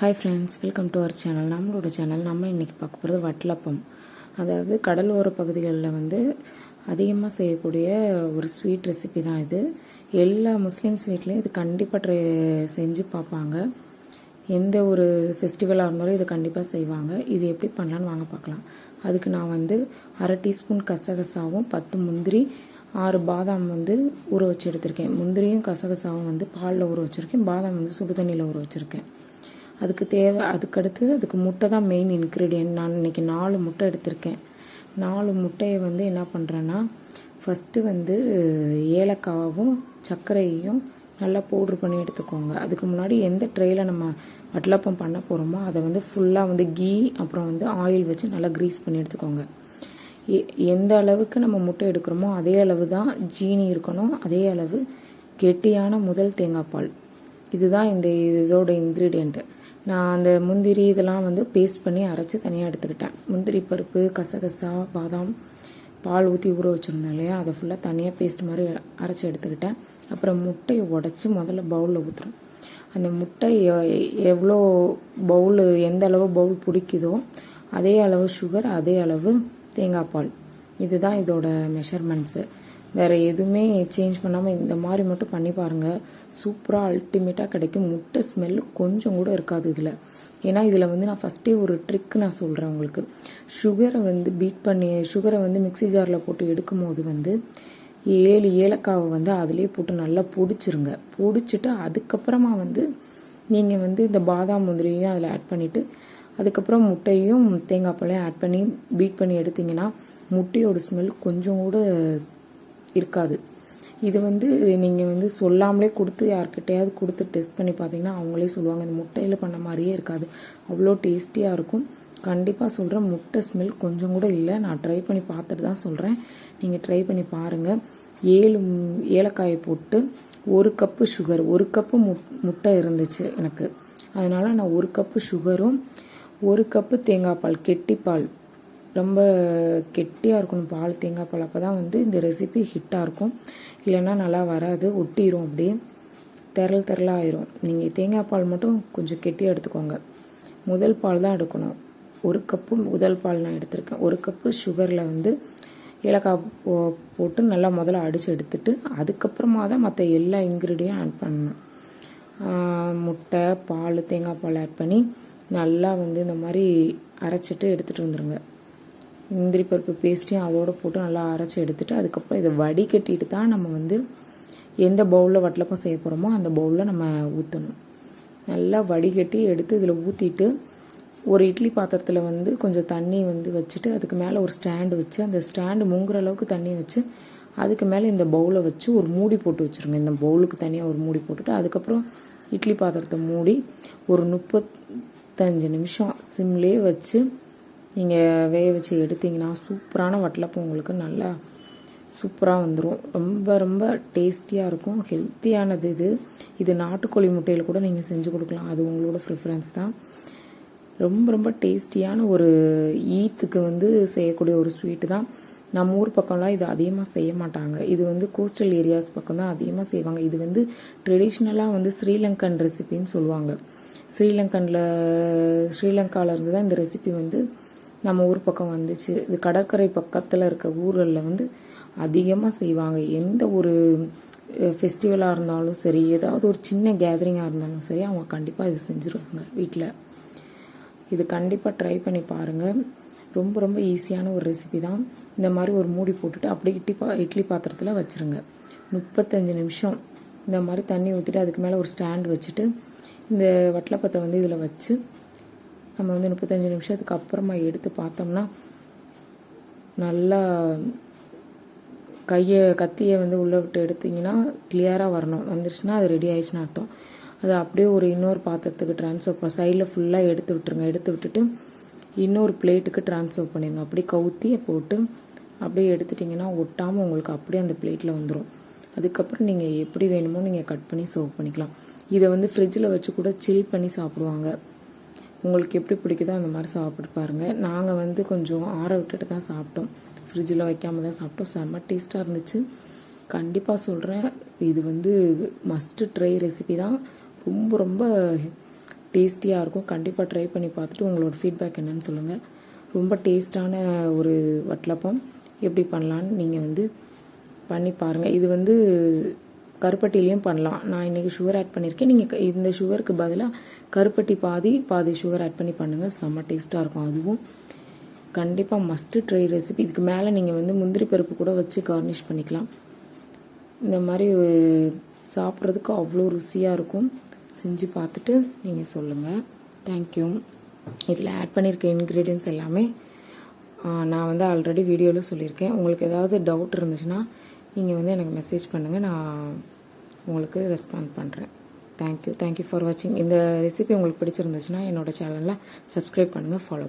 Hi friends welcome to our channel நம்மளோட channel நம்ம இன்றைக்கி பார்க்க போகிறது வட்டலப்பம். அதாவது கடலோர பகுதிகளில் வந்து அதிகமாக செய்யக்கூடிய ஒரு ஸ்வீட் ரெசிபி தான் இது. எல்லா முஸ்லீம்ஸ் வீட்லேயும் இது கண்டிப்பாக ட்ரை செஞ்சு பார்ப்பாங்க. எந்த ஒரு ஃபெஸ்டிவலாக இருந்தாலும் இதை கண்டிப்பாக செய்வாங்க. இது எப்படி பண்ணலான்னு வாங்க பார்க்கலாம். அதுக்கு நான் வந்து அரை டீஸ்பூன் கசகசாவும் பத்து முந்திரி ஆறு பாதாம் வந்து ஊற வச்சு எடுத்திருக்கேன். முந்திரியும் கசகசாவும் வந்து பாலில் ஊற வச்சுருக்கேன். பாதாம் வந்து சுடு தண்ணியில் ஊற வச்சுருக்கேன். அதுக்கு தேவை அதுக்கடுத்து அதுக்கு முட்டை தான் மெயின் இன்க்ரீடியன்ட் நான் இன்னைக்கு நாலு முட்டை எடுத்திருக்கேன். நாலு முட்டையை வந்து என்ன பண்ணுறேன்னா ஃபஸ்ட்டு வந்து ஏலக்காவும் சர்க்கரையும் நல்லா பவுட்ரு பண்ணி எடுத்துக்கோங்க. அதுக்கு முன்னாடி எந்த ட்ரேயில் நம்ம வட்டலப்பம் பண்ண போகிறோமோ அதை வந்து ஃபுல்லாக வந்து கீ அப்புறம் வந்து ஆயில் வச்சு நல்லா க்ரீஸ் பண்ணி எடுத்துக்கோங்க. எ- எந்த அளவுக்கு நம்ம முட்டை எடுக்கிறோமோ அதே அளவு தான் ஜீனி இருக்கணும். அதே அளவு கெட்டியான முதல் தேங்காய் பால். இதுதான் இந்த இதோட இன்க்ரீடியண்ட்டு நான் அந்த முந்திரி இதெல்லாம் வந்து பேஸ்ட் பண்ணி அரைச்சி தனியாக எடுத்துக்கிட்டேன். முந்திரி பருப்பு கசகசா பாதாம் பால் ஊற்றி ஊற வச்சுருந்தேன் இல்லையா? அதை ஃபுல்லாக தனியாக பேஸ்ட் மாதிரி அரைச்சி எடுத்துக்கிட்டேன். அப்புறம் முட்டையை உடச்சி முதல்ல பவுலில் ஊற்றுறேன் அந்த முட்டை எவ்வளோ பவுல் எந்த அளவு பவுல் பிடிக்குதோ அதே அளவு சுகர் அதே அளவு தேங்காய் பால். இதுதான் இதோட மெஷர்மெண்ட்ஸு வேறு எதுவுமே சேஞ்ச் பண்ணாமல் இந்த மாதிரி மட்டும் பண்ணி பாருங்கள் சூப்பராக அல்டிமேட்டாக கிடைக்கும். முட்டை ஸ்மெல் கொஞ்சம் கூட இருக்காது இதில். ஏன்னா இதில் வந்து நான் ஃபஸ்ட்டே ஒரு ட்ரிக் நான் சொல்கிறேன் உங்களுக்கு. சுகரை வந்து பீட் பண்ணி சுகரை வந்து மிக்ஸி ஜாரில் போட்டு எடுக்கும் போது வந்து ஏழு ஏலக்காவை வந்து அதிலே போட்டு நல்லா பொடிச்சிருங்க. பொடிச்சிட்டு அதுக்கப்புறமா வந்து நீங்கள் வந்து இந்த பாதாம் முந்திரியையும் அதில் ஆட் பண்ணிவிட்டு அதுக்கப்புறம் முட்டையும் தேங்காய் பழையும் ஆட் பண்ணி பீட் பண்ணி எடுத்தீங்கன்னா முட்டையோட ஸ்மெல் கொஞ்சம் கூட இருக்காது. இது வந்து நீங்கள் வந்து சொல்லாமலே கொடுத்து யார்கிட்டையாவது கொடுத்து டெஸ்ட் பண்ணி பார்த்தீங்கன்னா அவங்களே சொல்லுவாங்க இந்த முட்டையில் பண்ண மாதிரியே இருக்காது. அவ்வளோ டேஸ்டியாக இருக்கும். கண்டிப்பாக சொல்கிறேன் முட்டை ஸ்மெல் கொஞ்சம் கூட இல்லை. நான் ட்ரை பண்ணி பார்த்துட்டு தான் சொல்கிறேன் நீங்கள் ட்ரை பண்ணி பாருங்கள் ஏழு ஏலக்காயை போட்டு ஒரு கப்பு சுகர் ஒரு கப்பு முட்டை இருந்துச்சு எனக்கு. அதனால் நான் ஒரு கப்பு சுகரும் ஒரு கப்பு தேங்காய் பால் கெட்டிப்பால் ரொம்ப கெட்டியாக இருக்கணும் பால் தேங்காய் பால். அப்போ தான் வந்து இந்த ரெசிபி ஹிட்டாக இருக்கும். இல்லைன்னா நல்லா வராது ஒட்டிடும் அப்படியே. திரள் திரளாக ஆயிரும். நீங்கள் தேங்காய் பால் மட்டும் கொஞ்சம் கெட்டியாக எடுத்துக்கோங்க. முதல் பால் தான் எடுக்கணும். ஒரு கப்பு முதல் பால் நான் எடுத்திருக்கேன். ஒரு கப்பு சுகரில் வந்து ஏலக்காய் போ போட்டு நல்லா முதல்ல அடித்து எடுத்துட்டு அதுக்கப்புறமா தான் மற்ற எல்லா இன்க்ரீடியும் ஆட் பண்ணணும். முட்டை பால் தேங்காய் பால் ஆட் பண்ணி நல்லா வந்து இந்த மாதிரி அரைச்சிட்டு எடுத்துகிட்டு வந்துடுங்க முந்திரி பருப்பு பேஸ்ட்டையும் அதோடு போட்டு நல்லா அரைச்சி எடுத்துட்டு அதுக்கப்புறம் இதை வடிகட்டிட்டு தான் நம்ம வந்து எந்த பவுலில் வட்டலப்பம் செய்ய போகிறோமோ அந்த பவுலில் நம்ம ஊற்றணும் நல்லா வடிகட்டி எடுத்து இதில் ஊற்றிட்டு ஒரு இட்லி பாத்திரத்தில் வந்து கொஞ்சம் தண்ணி வந்து வச்சுட்டு அதுக்கு மேலே ஒரு ஸ்டாண்டு வச்சு அந்த ஸ்டாண்டு முங்குற அளவுக்கு தண்ணி வச்சு அதுக்கு மேலே இந்த பவுலை வச்சு ஒரு மூடி போட்டு வச்சுருங்க. இந்த பவுலுக்கு தனியாக ஒரு மூடி போட்டுட்டு அதுக்கப்புறம் இட்லி பாத்திரத்தை மூடி ஒரு முப்பத்தஞ்சு நிமிஷம் சிம்லேயே வச்சு நீங்கள் வேக வச்சு எடுத்தீங்கன்னா சூப்பரான வட்டலப்பம் உங்களுக்கு நல்லா சூப்பராக வந்துடும் ரொம்ப ரொம்ப டேஸ்டியாக இருக்கும். ஹெல்த்தியானது இது. இது நாட்டுக்கோழி முட்டையில் கூட நீங்கள் செஞ்சு கொடுக்கலாம். அது உங்களோட ப்ரிஃபரன்ஸ் தான். ரொம்ப ரொம்ப டேஸ்டியான ஒரு ஈத்துக்கு வந்து செய்யக்கூடிய ஒரு ஸ்வீட்டு தான். நம்ம ஊர் பக்கம்லாம் இது அதிகமாக செய்ய மாட்டாங்க. இது வந்து கோஸ்டல் ஏரியாஸ் பக்கம் தான் அதிகமாக செய்வாங்க. இது வந்து ட்ரெடிஷ்னலாக வந்து ஸ்ரீலங்கன் ரெசிபின்னு சொல்லுவாங்க. ஸ்ரீலங்கனில் ஸ்ரீலங்கால இருந்து தான் இந்த ரெசிபி வந்து நம்ம ஊர் பக்கம் வந்துச்சு. இது கடற்கரை பக்கத்தில் இருக்க ஊர்களில் வந்து அதிகமாக செய்வாங்க. எந்த ஒரு ஃபெஸ்டிவலாக இருந்தாலும் சரி ஏதாவது ஒரு சின்ன கேதரிங்காக இருந்தாலும் சரி அவங்க கண்டிப்பாக இது செஞ்சுருவாங்க வீட்டில் இது கண்டிப்பாக ட்ரை பண்ணி பாருங்கள் ரொம்ப ரொம்ப ஈஸியான ஒரு ரெசிபி தான். இந்த மாதிரி ஒரு மூடி போட்டுட்டு அப்படியே இட்லி பா இட்லி பாத்திரத்தில் வச்சுருங்க. முப்பத்தஞ்சு நிமிஷம். இந்த மாதிரி தண்ணி ஊற்றிட்டு அதுக்கு மேலே ஒரு ஸ்டாண்ட் வச்சுட்டு இந்த வட்டலப்பத்தை வந்து இதில் வச்சு நம்ம வந்து முப்பத்தஞ்சு நிமிஷத்துக்கு அப்புறமா எடுத்து பார்த்தோம்னா நல்லா கையை கத்தியை வந்து உள்ளே விட்டு எடுத்தீங்கன்னா கிளியராக வரணும். வந்துருச்சுன்னா அது ரெடி ஆயிடுச்சுன்னு அர்த்தம். அது அப்படியே ஒரு இன்னொரு பாத்திரத்துக்கு ட்ரான்ஸ்ஃபர் பண்ண சைடில் ஃபுல்லாக எடுத்து விட்டுருங்க. எடுத்து விட்டுட்டு இன்னொரு பிளேட்டுக்கு ட்ரான்ஸ்ஃபர் பண்ணிடுங்க அப்படியே கவுத்தி போட்டு அப்படியே எடுத்துட்டிங்கன்னா ஒட்டாமல் உங்களுக்கு அப்படியே அந்த பிளேட்டில் வந்துடும் அதுக்கப்புறம் நீங்கள் எப்படி வேணுமோ நீங்கள் கட் பண்ணி சர்வ் பண்ணிக்கலாம். இதை வந்து ஃப்ரிட்ஜில் வச்சு கூட சில் பண்ணி சாப்பிடுவாங்க. உங்களுக்கு எப்படி பிடிக்குதோ அந்த மாதிரி சாப்பிட்டு பாருங்கள் நாங்கள் வந்து கொஞ்சம் ஆற விட்டுட்டு தான் சாப்பிட்டோம். ஃப்ரிட்ஜில் வைக்காம தான் சாப்பிட்டோம். செம்ம டேஸ்ட்டாக இருந்துச்சு. கண்டிப்பாக சொல்கிறேன் இது வந்து மஸ்ட்டு ட்ரை ரெசிபி தான். ரொம்ப ரொம்ப டேஸ்டியாக இருக்கும். கண்டிப்பாக ட்ரை பண்ணி பார்த்துட்டு உங்களோட ஃபீட்பேக் என்னன்னு சொல்லுங்கள் ரொம்ப டேஸ்டான ஒரு வட்டலப்பம். எப்படி பண்ணலான்னு நீங்கள் வந்து பண்ணி பாருங்கள் இது வந்து கருப்பட்டிலையும் பண்ணலாம். நான் இன்றைக்கி சுகர் ஆட் பண்ணியிருக்கேன் நீங்கள் இந்த சுகருக்கு பதிலாக கருப்பட்டி பாதி பாதி சுகர் ஆட் பண்ணி பண்ணுங்கள் செம்ம டேஸ்ட்டாக இருக்கும் அதுவும். கண்டிப்பாக மஸ்ட்டு ட்ரை ரெசிபி இதுக்கு மேலே நீங்கள் வந்து முந்திரி பருப்பு கூட வச்சு கார்னிஷ் பண்ணிக்கலாம். இந்த மாதிரி சாப்பிட்றதுக்கு அவ்வளோ ருசியாக இருக்கும். செஞ்சு பார்த்துட்டு நீங்கள் சொல்லுங்கள் தேங்க்யூ இதில் ஆட் பண்ணியிருக்க இன்க்ரீடியன்ஸ் எல்லாமே நான் வந்து ஆல்ரெடி வீடியோவில் சொல்லியிருக்கேன். உங்களுக்கு ஏதாவது டவுட் இருந்துச்சுன்னா நீங்கள் வந்து எனக்கு மெசேஜ் பண்ணுங்கள் நான் உங்களுக்கு ரெஸ்பாண்ட் பண்ணுறேன் தேங்க்யூ தேங்க்யூ ஃபார் வாட்சிங் இந்த ரெசிபி உங்களுக்கு பிடிச்சிருந்துச்சுன்னா என்னோடய சேனலில் சப்ஸ்கிரைப் பண்ணுங்கள் ஃபாலோ